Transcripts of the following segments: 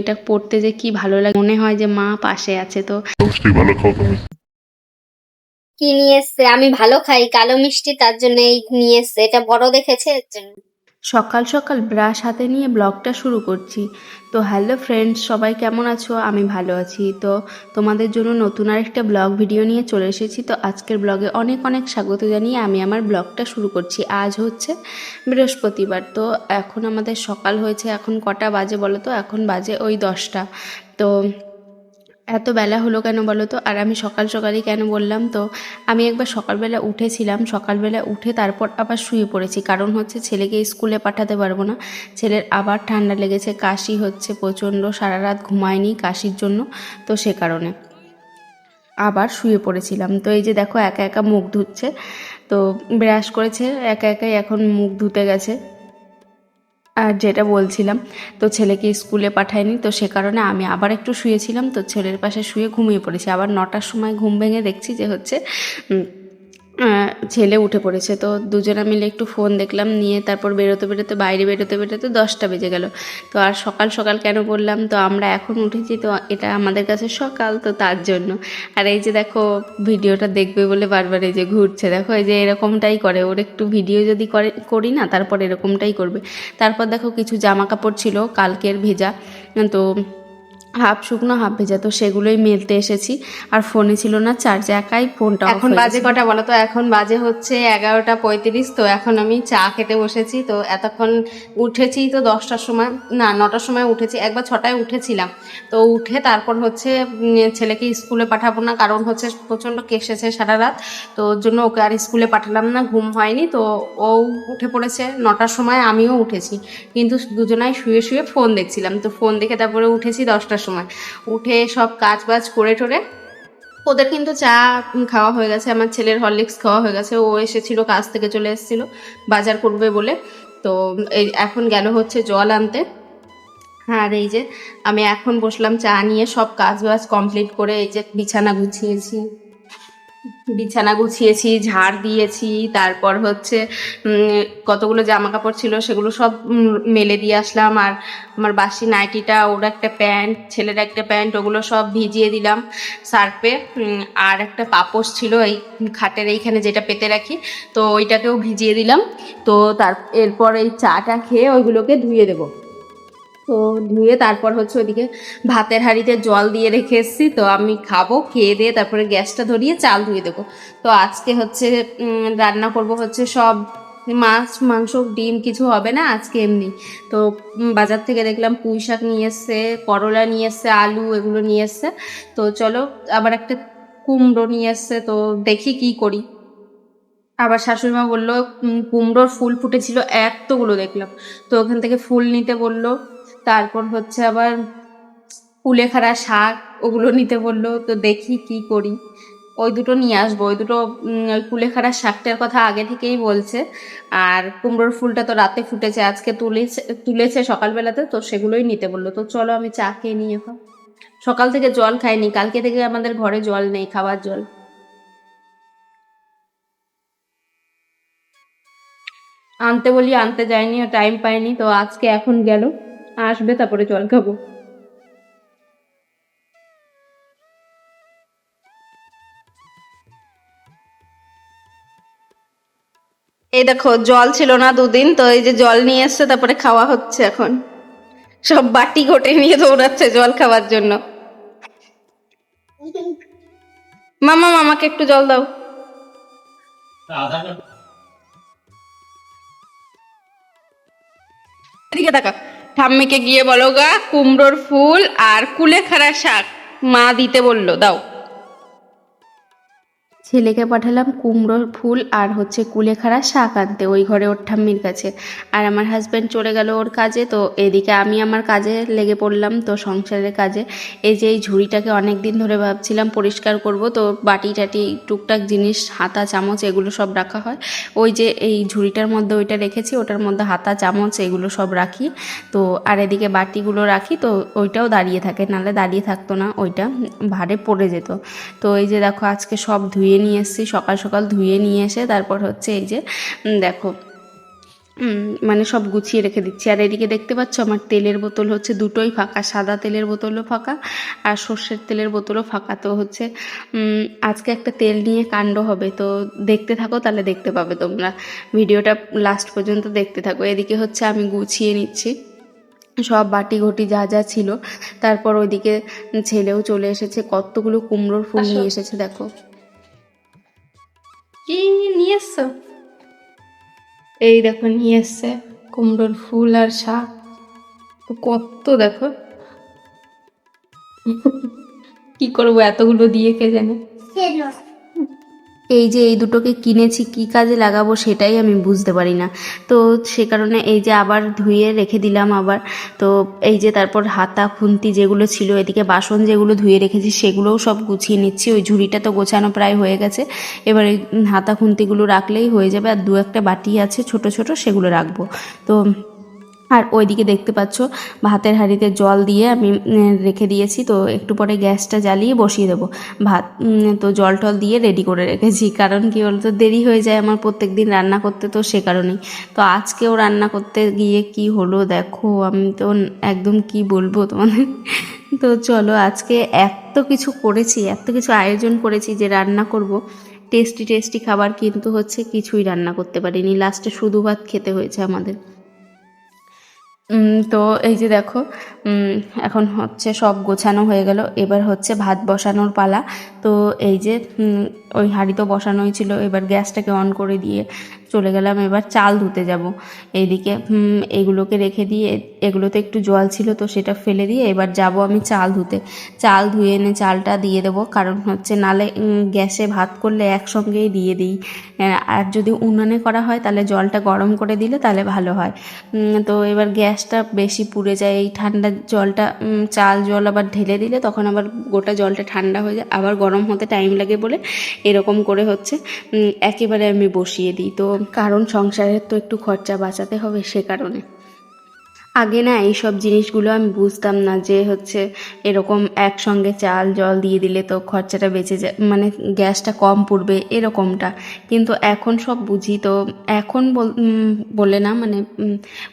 এটা পড়তে যে কি ভালো লাগে। মনে হয় যে মা পাশে আছে তো। মিষ্টি ভালো খাও তুমি। কি নিয়ে এসছে? আমি ভালো খাই। কালো মিষ্টি তার জন্য এই নিয়ে এসছে। এটা বড় দেখেছে? এর জন্য। সকাল সকাল ব্রাশ হাতে নিয়ে ব্লগটা শুরু করছি। তো হ্যালো ফ্রেন্ডস, সবাই কেমন আছো? আমি ভালো আছি। তো তোমাদের জন্য নতুন আরেকটা ব্লগ ভিডিও নিয়ে চলে এসেছি। তো আজকের ব্লগে অনেক অনেক স্বাগত জানিয়ে আমি আমার ব্লগটা শুরু করছি। আজ হচ্ছে বৃহস্পতিবার। তো এখন আমাদের সকাল হয়েছে, এখন কটা বাজে বলো তো? এখন বাজে ওই দশটা। তো এত বেলা হলো কেন বলো তো? আর আমি সকাল সকালই কেন বললাম তো? আমি একবার সকালবেলা উঠেছিলাম, সকালবেলা উঠে তারপর আবার শুয়ে পড়েছি। কারণ হচ্ছে ছেলেকে স্কুলে পাঠাতে পারব না। ছেলের আবার ঠান্ডা লেগেছে, কাশি হচ্ছে প্রচণ্ড, সারা রাত ঘুমায়নি কাশির জন্য তো সে কারণে। আবার শুয়ে পড়েছিলাম। তো এই যে দেখো একা একা মুখ ধুচ্ছে, তো ব্রাশ করেছে, একা একাই এখন মুখ ধুতে গেছে। আর যেটা বলছিলাম, তো ছেলেকে স্কুলে পাঠায়নি, তো সে কারণে আমি আবার একটু শুয়েছিলাম, তো ছেলের পাশে শুয়ে ঘুমিয়ে পড়েছি। আবার নটার সময় ঘুম ভেঙে দেখছি যে হচ্ছে ছেলে উঠে পড়েছে। তো দুজনে মিলে একটু ফোন দেখলাম, নিয়ে তারপর বেরোতে বেরোতে, বাইরে বেরোতে বেরোতে দশটা বেজে গেল। তো আর সকাল সকাল কেন বললাম? তো আমরা এখন উঠেছি, তো এটা আমাদের কাছে সকাল, তো তার জন্য। আর এই যে দেখো, ভিডিওটা দেখবে বলে বারবার এই যে ঘুরছে। দেখো, এই যে এরকমটাই করে। ওর একটু ভিডিও যদি করে, করি না, তারপর এরকমটাই করবে। তারপর দেখো, কিছু জামা কাপড় ছিল, কালকের ভেজা। তো হাফ শুকনো হাফ ভেজা তো সেগুলোই মেলতে এসেছি। আর ফোনে ছিল না চার্জ একাই ফোনটা এখন বাজে কটা বলো তো? এখন বাজে হচ্ছে এগারোটা পঁয়ত্রিশ তো এখন আমি চা খেতে বসেছি। তো এতক্ষণ উঠেছি তো দশটার সময় না নটার সময় উঠেছি। একবার ছটায় উঠেছিলাম। তো উঠে তারপর হচ্ছে ছেলেকে স্কুলে পাঠাবো না কারণ হচ্ছে প্রচণ্ড কেসেছে সারা রাত। তো ওর জন্য ওকে আর স্কুলে পাঠালাম না ঘুম হয়নি। তো ও উঠে পড়েছে নটার সময় আমিও উঠেছি। কিন্তু দুজনাই শুয়ে শুয়ে ফোন দেখছিলাম। তো ফোন দেখে তারপরে উঠেছি দশটার সময়। উঠে সব কাজ বাজ করে টোরে ওদের কিন্তু চা খাওয়া হয়ে গেছে, আমার ছেলের হরলিক্স খাওয়া হয়ে গেছে, ও এসেছিল, কাজ থেকে চলে এসেছিল, বাজার করবে বলে। তো এই এখন গেল হচ্ছে জল আনতে। আর এই যে আমি এখন বসলাম চা নিয়ে, সব কাজ বাজ কমপ্লিট করে এই যে বিছানা গুছিয়েছি। বিছানা গুছিয়েছি ঝাড় দিয়েছি তারপর হচ্ছে কতগুলো জামা কাপড় ছিল সেগুলো সব মেলে দিয়ে আসলাম। আর আমার বাসি নাইটিটা ওর একটা প্যান্ট ছেলের একটা প্যান্ট ওগুলো সব ভিজিয়ে দিলাম উম, আর একটা পাপোশ ছিল এই খাটের এইখানে যেটা পেতে রাখি তো ওইটাকেও ভিজিয়ে দিলাম। তো তার এরপর এই চাটা খেয়ে ওইগুলোকে ধুয়ে দেবো। তো ধুয়ে তারপর হচ্ছে ওদিকে ভাতের হাঁড়িতে জল দিয়ে রেখে এসেছি। তো আমি খাব, খেয়ে দিয়ে তারপরে গ্যাসটা ধরিয়ে চাল ধুয়ে দেবো। তো আজকে হচ্ছে রান্না করব হচ্ছে সব মাছ, মাংস, ডিম কিছু হবে না আজকে এমনি। তো বাজার থেকে দেখলাম পুঁই শাক নিয়ে এসছে, করলা নিয়ে এসছে, আলু এগুলো নিয়ে এসছে। তো চলো, আবার একটা কুমড়ো নিয়ে এসছে, তো দেখি কি করি। আবার শাশুড়িমা বলল কুমড়োর ফুল ফুটেছিল, এতগুলো দেখলাম। তো ওখান থেকে ফুল নিতে বলল তারপর হচ্ছে আবার কুলেখাড়া শাক ওগুলো নিতে বলল, তো দেখি কি করি। ওই দুটো নিয়ে আসব, ওই দুটো ওই কুলেখাড়া শাকটার কথা আগে থেকেই বলছে। আর কুমড়োর ফুলটা তো রাতে ফুটেছে, আজকে তুলেছে তুলেছে সকালবেলাতে, তো সেগুলোই নিতে বলল। তো চলো আমি চা খেয়ে নিয়ে এখন। সকাল থেকে জল খাইনি, কালকে থেকে আমাদের ঘরে জল নেই, খাবার জল। আনতে বলি, আনতে যায়নি টাইম পাইনি, তো আজকে এখন গেল। আসবে, তারপরে জল খাব। এই দেখো, জল ছিল না দুদিন, তো এই যে জল নিয়ে এসছে, তারপরে খাওয়া হচ্ছে এখন। সব বাটি ঘটে নিয়ে দৌড়াচ্ছে জল খাওয়ার জন্য। মামা, মামাকে একটু জল দাও। এদিকে ঠাম্মিকে গিয়ে বলো গা কুমড়োর ফুল আর কুলেখাড়া শাক মা দিতে বলল দাও। ছেলেকে পাঠালাম কুমড়োর ফুল আর হচ্ছে কুলেখাড়া শাক আনতে, ওই ঘরে ওর ঠাম্মির কাছে। আর আমার হাজব্যান্ড চলে গেল ওর কাজে, তো এদিকে আমি আমার কাজে লেগে পড়লাম, তো সংসারের কাজে। এই যে এই ঝুড়িটাকে অনেক দিন ধরে ভাবছিলাম পরিষ্কার করব, তো বাটি টাটি, টুকটাক জিনিস, হাতা, চামচ এগুলো সব রাখা হয়। ওই যে এই ঝুড়িটার মধ্যে ওইটা রেখেছি, ওটার মধ্যে হাতা, চামচ এগুলো সব রাখি। তো আর এদিকে বাটিগুলো রাখি, তো ওইটাও দাঁড়িয়ে থাকে, নাহলে দাঁড়িয়ে থাকতো না, ওইটা ভারে পড়ে যেত। তো এই যে দেখো, আজকে সব ধুয়ে নিয়ে এসেছি সকাল সকাল ধুয়ে নিয়ে এসে তারপর হচ্ছে এই যে দেখো মানে সব গুছিয়ে রেখে দিচ্ছি। আর এদিকে দেখতে পাচ্ছ আমার তেলের বোতল হচ্ছে দুটোই ফাঁকা সাদা তেলের বোতলও ফাঁকা আর সর্ষের তেলের বোতলও ফাঁকা। তো হচ্ছে আজকে একটা তেল নিয়ে কাণ্ড হবে তো দেখতে থাকো তাহলে দেখতে পাবে তোমরা। ভিডিওটা লাস্ট পর্যন্ত দেখতে থাকো। এদিকে হচ্ছে আমি গুছিয়ে নিচ্ছি। সব বাটি ঘটি যা যা ছিল তারপর ওইদিকে ছেলেও চলে এসেছে কতগুলো কুমড়োর ফুল নিয়ে এসেছে দেখো। কি নিয়ে এসছো? এই দেখো, নিয়ে এসছে কুমড়োর ফুল আর শাক। কত দেখো। কি করব এতগুলো দিয়ে কে জানে? এই যে এই দুটোকে কিনেছি, কি কাজে লাগাবো সেটাই আমি বুঝতে পারি না। তো সে কারণে এই যে আবার ধুয়ে রেখে দিলাম আবার। তো এই যে তারপর হাতা, খুন্তি যেগুলো ছিল, এদিকে বাসন যেগুলো ধুয়ে রেখেছি সেগুলোও সব গুছিয়ে নিচ্ছি। ওই ঝুড়িটা তো গোছানো প্রায় হয়ে গেছে। এবার হাতা, খুন্তিগুলো রাখলেই হয়ে যাবে। আর দু একটা বাটি আছে ছোট ছোট, সেগুলো রাখব। তো আর ওইদিকে দেখতে পাচ্ছ, ভাতের হাঁড়িতে জল দিয়ে আমি রেখে দিয়েছি, তো একটু পরে গ্যাসটা জ্বালিয়ে বসিয়ে দেবো। ভাত তো জল টল দিয়ে রেডি করে রেখেছি, কারণ কি বলতো, দেরি হয়ে যায় আমার প্রত্যেক দিন রান্না করতে তো সে কারণেই। তো আজকেও রান্না করতে গিয়ে কি হলো দেখো, আমি তো একদম কি বলব তোমাদের? তো চলো আজকে এত কিছু করেছি, এত কিছু আয়োজন করেছি যে রান্না করব। টেস্টি টেস্টি খাবার কিন্তু হচ্ছে কিছুই রান্না করতে পারিনি, লাস্টে শুধু ভাত খেতে হয়েছে আমাদের। তো এই যে দেখো এখন হচ্ছে সব গোছানো হয়ে গেল। এবার হচ্ছে ভাত বসানোর পালা। তো এই যে ওই হাঁড়ি তো বসানোই ছিল। এবার গ্যাসটাকে অন করে দিয়ে চলে গেলাম, এবার চাল ধুতে যাব। এইদিকে এগুলোকে রেখে দিয়ে, এগুলোতে একটু জল ছিল তো সেটা ফেলে দিয়ে এবার যাব আমি চাল ধুতে। চাল ধুয়ে এনে চালটা দিয়ে দেবো, কারণ হচ্ছে নালে গ্যাসে ভাত করলে একসঙ্গেই দিয়ে দিই। আর যদি উনানে করা হয় তাহলে জলটা গরম করে দিলে তাহলে ভালো হয়। তো এবার গ্যাসটা বেশি পুড়ে যায়, এই ঠান্ডা জলটা চাল জল আবার ঢেলে দিলে তখন আবার গোটা জলটা ঠান্ডা হয়ে যায়। আবার গরম হতে টাইম লাগে বলে এরকম করে হচ্ছে। একেবারে আমি বসিয়ে দিই। তো কারণ সংসারের তো একটু খরচা বাঁচাতে হবে সে কারণে। আগে না এইসব জিনিসগুলো আমি বুঝতাম না যে হচ্ছে এরকম একসঙ্গে চাল, জল দিয়ে দিলে তো খরচাটা বেঁচে যায় মানে গ্যাসটা কম পড়বে এরকমটা। কিন্তু এখন সব বুঝি তো, এখন বল- বলে না মানে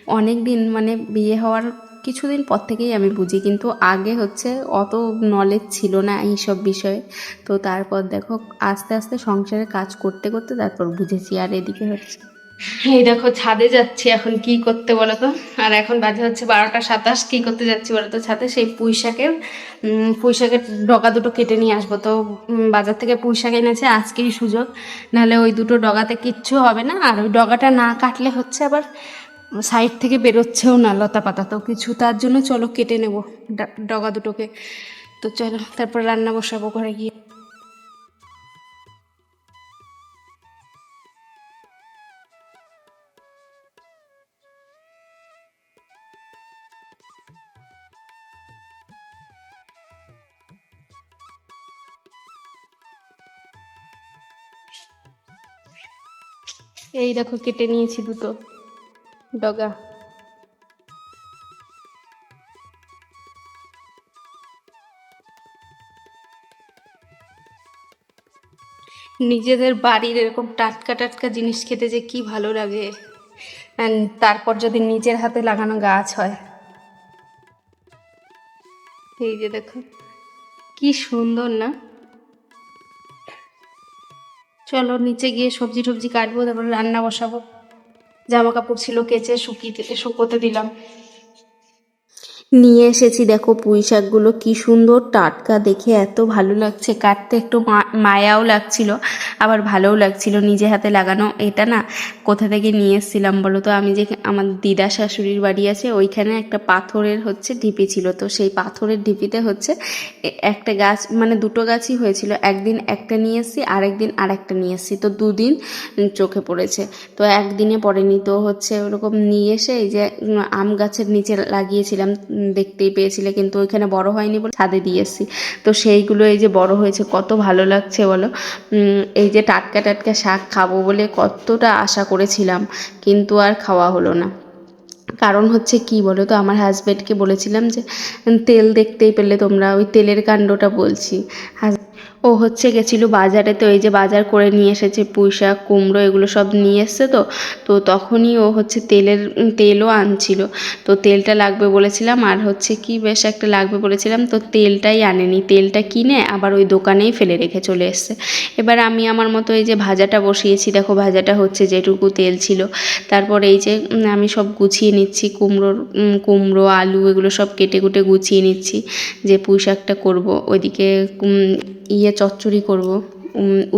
অনেক দিন মানে বিয়ে হওয়ার কিছুদিন পর থেকেই আমি বুঝি, কিন্তু আগে হচ্ছে অত নলেজ ছিল না এইসব বিষয়ে। তো তারপর দেখো, আস্তে আস্তে সংসারে কাজ করতে করতে তারপর বুঝেছি, আর এদিকে হচ্ছে এই দেখো, ছাদে যাচ্ছি এখন, কি করতে বলো তো আর এখন বাজে হচ্ছে বারোটা সাতাশ, কি করতে যাচ্ছি বলো তো ছাদে? সেই পুঁই শাকের পুঁই শাকের ডগা দুটো কেটে নিয়ে আসব। তো বাজার থেকে পুঁই শাক এনেছে, আজকেই সুযোগ। নাহলে ওই দুটো ডগাতে কিচ্ছু হবে না। আর ওই ডগাটা না কাটলে হচ্ছে আবার সাইড থেকে বেরোচ্ছেও না লতা পাতা, তো কিছু তার জন্য চলো কেটে নেব ডগা দুটোকে। তো চলো, তারপর রান্না বসাবো ঘরে গিয়ে। এই দেখো, কেটে নিয়েছি দুটো। ডগা। নিজেদের বাড়ির এরকম টাটকা টাটকা জিনিস খেতে যে কি ভালো লাগে। তারপর যদি নিজের হাতে লাগানো গাছ হয়। এই যে দেখো, কি সুন্দর না? চলো নিচে গিয়ে সবজি টবজি কাটবো, তারপর রান্না বসাবো। জামা কাপড় ছিল কেচে শুকিয়ে শুকোতে দিলাম। নিয়ে এসেছি। দেখো পুঁই শাকগুলো কি সুন্দর, টাটকা দেখে এত ভালো লাগছে। কাটতে একটু মায়াও লাগছিল, আবার ভালোও লাগছিল। নিজে হাতে লাগানো এটা না, কোথা থেকে নিয়ে এসেছিলাম বলো তো? আমি যে আমার দিদা শাশুড়ির বাড়ি আছে, ওইখানে একটা পাথরের হচ্ছে ঢিপি ছিল। তো সেই পাথরের ঢিপিতে হচ্ছে একটা গাছ মানে দুটো গাছই হয়েছিল। একদিন একটা নিয়ে এসেছি, আরেকদিন আরেকটা নিয়ে এসেছি। তো দুদিন চোখে পড়েছে। তো একদিনে পড়েনি। তো হচ্ছে ওরকম নিয়ে এসে এই যে আম গাছের নিচে লাগিয়েছিলাম। দেখতেই পেয়েছিলে, কিন্তু ওইখানে বড় হয়নি বলে ছাদে দিয়ে এসেছি। তো সেইগুলো এই যে বড় হয়েছে, কত ভালো লাগছে বলো? এই যে টাটকা টাটকা শাক খাব বলে কতটা আশা করেছিলাম, কিন্তু আর খাওয়া হলো না। কারণ হচ্ছে কি বলো তো, আমার হাজব্যান্ডকে বলেছিলাম যে, তেল দেখতেই পেলে তোমরা, ওই তেলের কাণ্ডটা বলছি। হাজ- ও হচ্ছে গেছিল বাজারে, তো এই যে বাজার করে নিয়ে এসেছে পুঁই শাক, কুমড়ো, এগুলো সব নিয়ে এসছে তো তো তখনই ও হচ্ছে তেলের তেলও আনছিল। তো তেলটা লাগবে বলেছিলাম, আর হচ্ছে কি বেশ একটা লাগবে বলেছিলাম, তো তেলটাই আনেনি। তেলটা কিনে আবার ওই দোকানেই ফেলে রেখে চলে এসছে। এবার আমি আমার মতো এই যে ভাজাটা বসিয়েছি, দেখো ভাজাটা হচ্ছে যেটুকু তেল ছিল। তারপর এই যে আমি সব গুছিয়ে নিচ্ছি, কুমড়োর কুমড়ো, আলু, এগুলো সব কেটে কুটে গুছিয়ে নিচ্ছি, যে পুঁই শাকটা করব। ওইদিকে ইয়ে চচ্চড়ি করব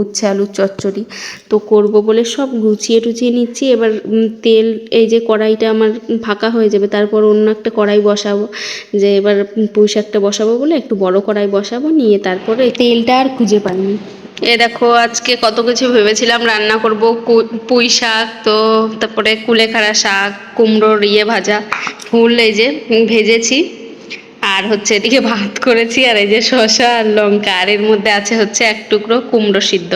উচ্ছে আলুর চচ্চড়ি। তো করব বলে সব গুছিয়ে টুচিয়ে নিচ্ছি, এবার তেল, এই যে কড়াইটা আমার ফাঁকা হয়ে যাবে, তারপর অন্য একটা কড়াই বসাবো, যে এবার পুঁই শাকটা বসাবো বলে একটু বড় কড়াই বসাবো, নিয়ে তারপরে তেলটা আর খুঁজে পাইনি। এ দেখো, আজকে কত কিছু ভেবেছিলাম, রান্না করব পুঁই শাক, তো তারপরে কুলেখাড়া শাক, কুমড়োর ইয়ে ভাজা, ফুল এই যে ভেজেছি। আর হচ্ছে এদিকে ভাত করেছি, আর এই যে শসা আর লঙ্কা, আর এর মধ্যে আছে হচ্ছে এক টুকরো কুমড়ো সিদ্ধ।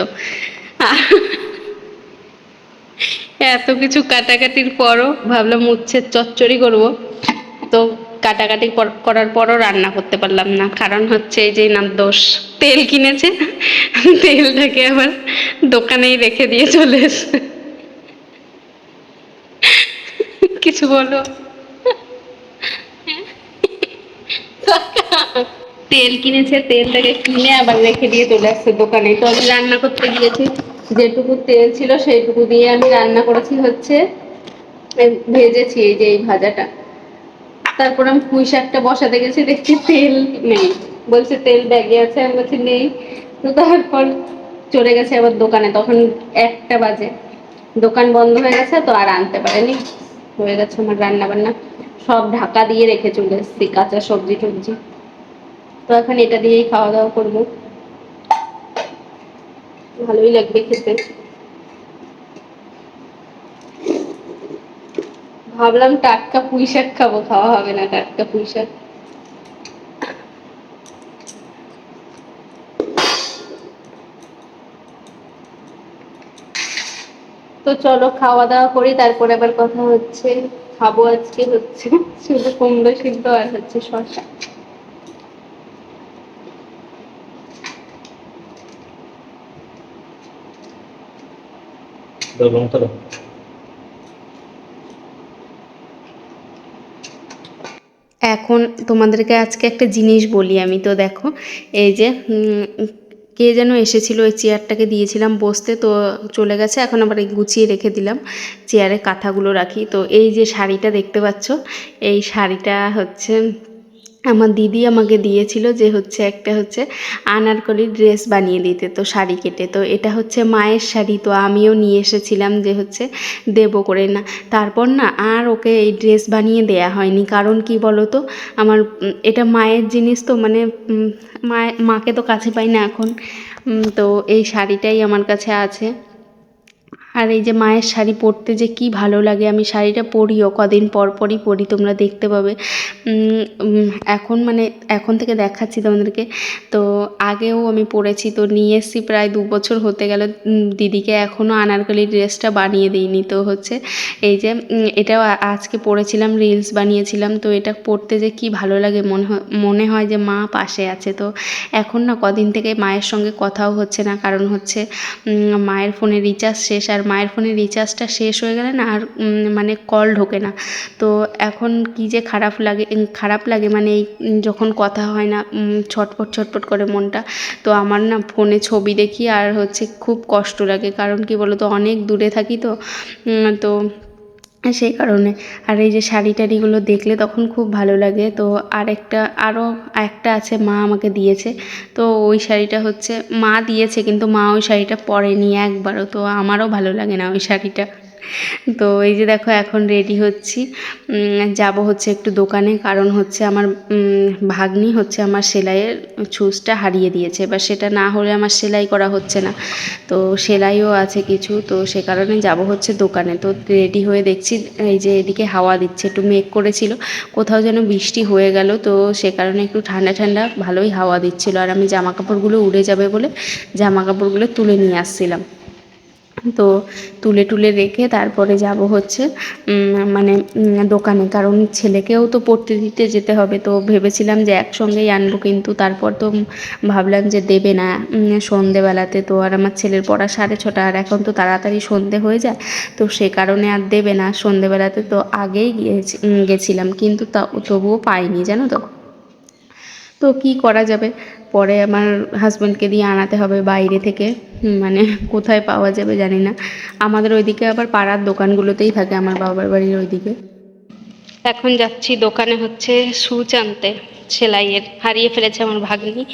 এত কিছু কাটাকাটির পরও ভাবলাম উচ্ছের চচ্চড়ি করব। তো কাটাকাটি করার পরও রান্না করতে পারলাম না, কারণ হচ্ছে এই যে নাম দোষ। তেল কিনেছে, তেলটাকে আবার দোকানেই রেখে দিয়ে চলে এসছে। কিছু বলো। তেল কিনেছে, তেলটাকে কিনে আবার রেখে দিয়ে চলে আসছে দোকানে। তো আমি রান্না করতে গিয়েছি। যেটুকু তেল ছিল সেইটুকু দিয়ে আমি রান্না করেছি হচ্ছে ভেজেছি এই যে এই ভাজাটা। তারপর আমি পুঁই শাকটা বসাতে গেছি, দেখছি তেল নেই। বলছে, তেল ব্যাগে আছে? আমি বলছি, নেই। তো তারপর চলে গেছে আবার দোকানে। তখন একটা বাজে। দোকান বন্ধ হয়ে গেছে, তো আর আনতে পারেনি। হয়ে গেছে আমার রান্না বান্না সব ঢাকা দিয়ে রেখে চলে এসেছি, কাঁচা সবজি টবজি। তো এখন এটা দিয়েই খাওয়া দাওয়া করব। ভালোই লাগবে খেতে। ভাবলাম টাটকা পুঁই শাক খাব, খাওয়া হবে না টাটকা পুঁই শাক। তো চলো খাওয়া দাওয়া করি, তারপরে আবার কথা হচ্ছে। খাব আজকে হচ্ছে। শুধু কুমড়ো সিদ্ধ আর হচ্ছে দাও। এখন তোমাদেরকে আজকে একটা জিনিস বলি আমি তো দেখো এই যে উম, কে যেন এসেছিল, ওই চেয়ারটাকে দিয়েছিলাম বসতে, তো চলে গেছে। এখন আবার গুছিয়ে রেখে দিলাম, চেয়ারে কাঁথাগুলো রাখি। তো এই যে শাড়িটা দেখতে পাচ্ছ, এই শাড়িটা হচ্ছে আমার দিদি আমাকে দিয়েছিল যে হচ্ছে একটা হচ্ছে আনারকলি ড্রেস বানিয়ে দিতে তো শাড়ি কেটে। তো এটা হচ্ছে মায়ের শাড়ি তো আমিও নিয়ে এসেছিলাম যে হচ্ছে দেবো করে না। তারপর না আর ওকে এই ড্রেস বানিয়ে দেয়া হয়নি কারণ কি বলো তো আমার এটা মায়ের জিনিস তো মানে উম, মায়ে মাকে তো কাছে পাই না এখন। তো এই শাড়িটাই আমার কাছে আছে। আর এই যে মায়ের শাড়ি পরতে যে কি ভালো লাগে, আমি শাড়িটা পরিও, কদিন পর পরই পরি, তোমরা দেখতে পাবে। এখন মানে এখন থেকে দেখাচ্ছি তোমাদেরকে। তো আগেও আমি পরেছি, তো নিয়ে এসেছি প্রায় দু বছর হতে গেল দিদিকে এখনও আনারকলি ড্রেসটা বানিয়ে দিইনি। তো হচ্ছে এই যে এটাও আজকে পরেছিলাম, রিলস বানিয়েছিলাম, তো এটা পরতে যে কি ভালো লাগে, মনে হয় মনে হয় যে মা পাশে আছে। তো এখন না, কদিন থেকে মায়ের সঙ্গে কথাও হচ্ছে না, কারণ হচ্ছে মায়ের ফোনে রিচার্জ শেষ আর মায়ের ফোনে রিচার্জটা শেষ হয়ে গেলে না আর মানে কল ঢোকে না। তো এখন কি যে খারাপ লাগে খারাপ লাগে মানে এই যখন কথা হয় না ছটপট ছটপট করে মনটা, তো আমার না ফোনে ছবি দেখি আর হচ্ছে খুব কষ্ট লাগে। কারণ কি বলো তো অনেক দূরে থাকি তো তো সেই কারণে। আর এই যে শাড়ি টাড়িগুলো দেখলে তখন খুব ভালো লাগে। তো আরেকটা আরও একটা আছে, মা আমাকে দিয়েছে। তো ওই শাড়িটা হচ্ছে, মা দিয়েছে, কিন্তু মা ওই শাড়িটা পরেনি একবারও। তো আমারও ভালো লাগে না ওই শাড়িটা। তো এই যে দেখো, এখন রেডি হচ্ছি। যাব হচ্ছে একটু দোকানে, কারণ হচ্ছে আমার ভাগ্নি হচ্ছে আমার সেলাইয়ের ছুঁচটা হারিয়ে দিয়েছে। এবার সেটা না হলে আমার সেলাই করা হচ্ছে না। তো সেলাইও আছে কিছু, তো সে কারণে যাব হচ্ছে দোকানে। তো রেডি হয়ে দেখছি, এই যে এদিকে হাওয়া দিচ্ছে, একটু মেঘ করেছিল। কোথাও যেন বৃষ্টি হয়ে গেল, তো সে কারণে একটু ঠান্ডা ঠান্ডা ভালোই হাওয়া দিচ্ছিল। আর আমি জামা কাপড়গুলো উড়ে যাবে বলে জামা কাপড়গুলো তুলে নিয়ে আসছিলাম। তো তুলে টুলে রেখে তারপরে যাব হচ্ছে মানে দোকানে। কারণ ছেলেকেও তো পড়তে দিতে যেতে হবে। তো ভেবেছিলাম যে একসঙ্গেই আনব, কিন্তু তারপর তো ভাবলাম যে দেবে না সন্ধেবেলাতে। তো আর আমার ছেলের পড়া সাড়ে ছটা, আর এখন তো তাড়াতাড়ি সন্ধে হয়ে যায়। তো সে কারণে আর দেবে না। সন্ধেবেলাতে তো আগেই গিয়েছি গেছিলাম, কিন্তু তা, তবুও পাইনি, জানো তো? তো কি করা যাবে? পরে আমার হাজব্যান্ডকে দিয়ে আনাতে হবে বাইরে থেকে। মানে কোথায় পাওয়া যাবে জানি না। আমাদের ওইদিকে আবার পাড়ার দোকানগুলোতেই থাকে আমার বাবার বাড়ির ওইদিকে। এখন যাচ্ছি দোকানে হচ্ছে সুচ আনতে, সেলাইয়ের। হারিয়ে ফেলেছে আমার ভাগ্নি।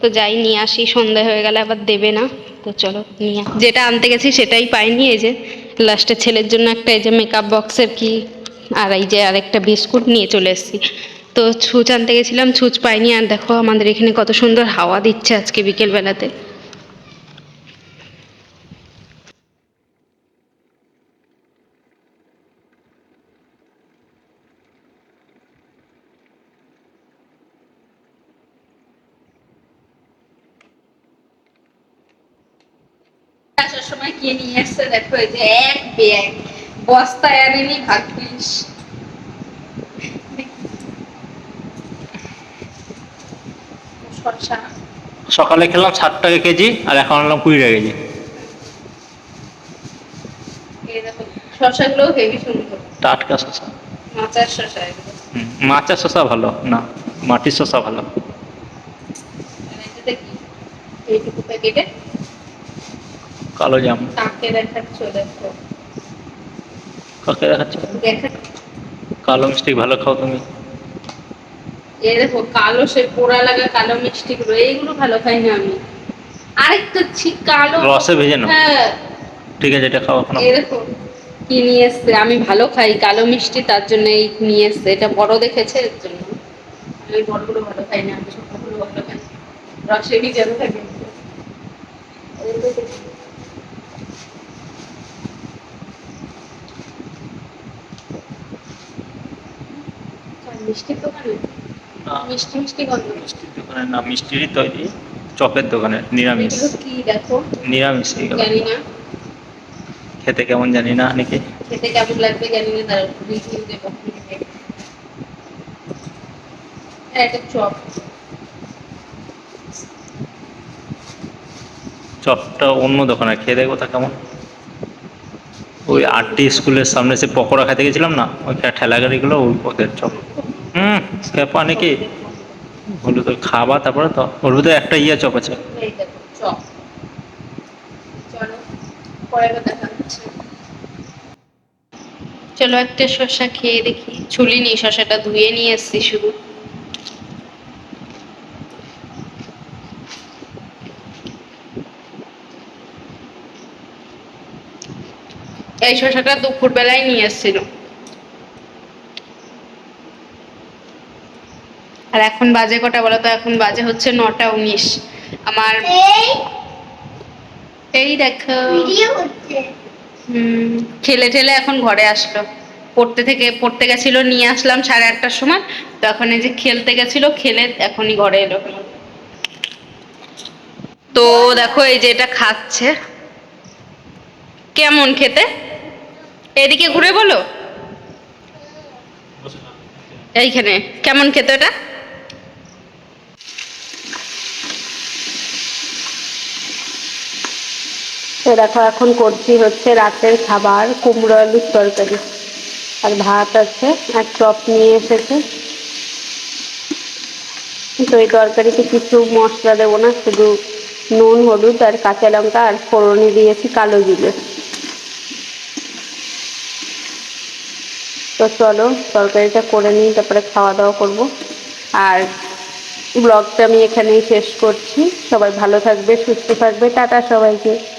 তো যাই, নিয়ে আসি। সন্ধ্যা হয়ে গেলে আবার দেবে না। তো চলো, নিয়ে যেটা আনতে গেছি সেটাই পাইনি। এই যে লাস্টে ছেলের জন্য একটা এই যে মেকআপ বক্সের কি, আর এই যে আরেকটা বিস্কুট নিয়ে চলে এসেছি। তো ছুঁচ আনতে গেছিলাম, ছুঁচ পাইনি। আর দেখো আমাদের এখানে কত সুন্দর হাওয়া দিচ্ছে আজকে বিকেলবেলাতে। আসার সময় কে নিয়ে এসছে দেখো যে এক ব্যাগ। বস্তায় আনেনি, ভাগ্যিস। শসা। সকালে খেলাম ষাট টাকা কেজি আর এখন আনলাম কুড়ি টাকা কেজি। শসাগুলো হেভি সুন্দর। টাটকা শসা। মাচার শসা ভালো না মাটির শসা ভালো। এইটুকু প্যাকেটে কালো জাম। তাকে দেখাচ্ছ দেখো। কাকে দেখাচ্ছ? কালো মিষ্টি ভালো খাও তুমি। এই দেখো কালো সে পোড়া লাগা কালো মিষ্টি গুলো এইগুলো ভালো খাই না আমি। আরেকটা ছি কালো রসে ভেজে নাও। হ্যাঁ। ঠিক আছে এটা খাও এই দেখো কি নিয়ে এসছে? আমি ভালো খাই কালো মিষ্টি তার জন্য এই নিয়ে এসছে। এটা বড় দেখেছে এর জন্য। আমি বড়গুলো ভালো খাই না আমি ছোটগুলো ভালো খাই। রসে ভিজানো থাকে। মিষ্টির দোকানে? মিষ্টি মিষ্টি গন্ধ। মিষ্টির দোকানে না মিষ্টিরই তৈরি চপের দোকানে নিরামিষ। কি দেখো? নিরামিষ এগুলো। জানি না। খেতে কেমন জানি না নাকি? খেতে কেমন লাগবে জানি না তার রিভিউ দেবো হ্যাঁ এটা চপ। চপটা অন্য দোকানে খেয়ে দেখব তা কেমন। ওই আটটি স্কুলের সামনে সে পকোড়া খেতে গেছিলাম না ওই ঠেলা গাড়িগুলো ওই ওদের চপ। হুম খাবা তারপরে তো। একটা ইয়ে চপ আছে। চলো একটা খেয়ে দেখি। শসাটা ধুয়ে নিয়ে এসছি শুধু। এই শসাটা দুপুর বেলায় নিয়ে এসেছিল। আর এখন বাজে কটা বলো তো? এখন বাজে হচ্ছে নটা উনিশ। আমার এই দেখো। হুম খেলে ঠেলে এখন ঘরে আসলো। পড়তে থেকে পড়তে গেছিল নিয়ে আসলাম সাড়ে আটটার সময়। তো এখন এই যে খেলতে গেছিল খেলে এখনই ঘরে এলো। তো দেখো এই যে এটা খাচ্ছে। কেমন খেতে? এদিকে ঘুরে বলো। এইখানে। কেমন খেতে এটা তো দেখো এখন করছি হচ্ছে রাতের খাবার, কুমড়ো আলুর তরকারি। আর ভাত আছে, আর চপ নিয়ে এসেছে। তো এই তরকারিতে কিছু মশলা দেবো না, শুধু নুন, হলুদ, আর কাঁচা লঙ্কা, আর ফোড়নে দিয়েছি, কালো জিরে। তো চলো, তরকারিটা করে নিই, তারপরে খাওয়া দাওয়া করব। আর ব্লগটা আমি এখানেই শেষ করছি। সবাই ভালো থাকবে, সুস্থ থাকবে। টাটা সবাইকে।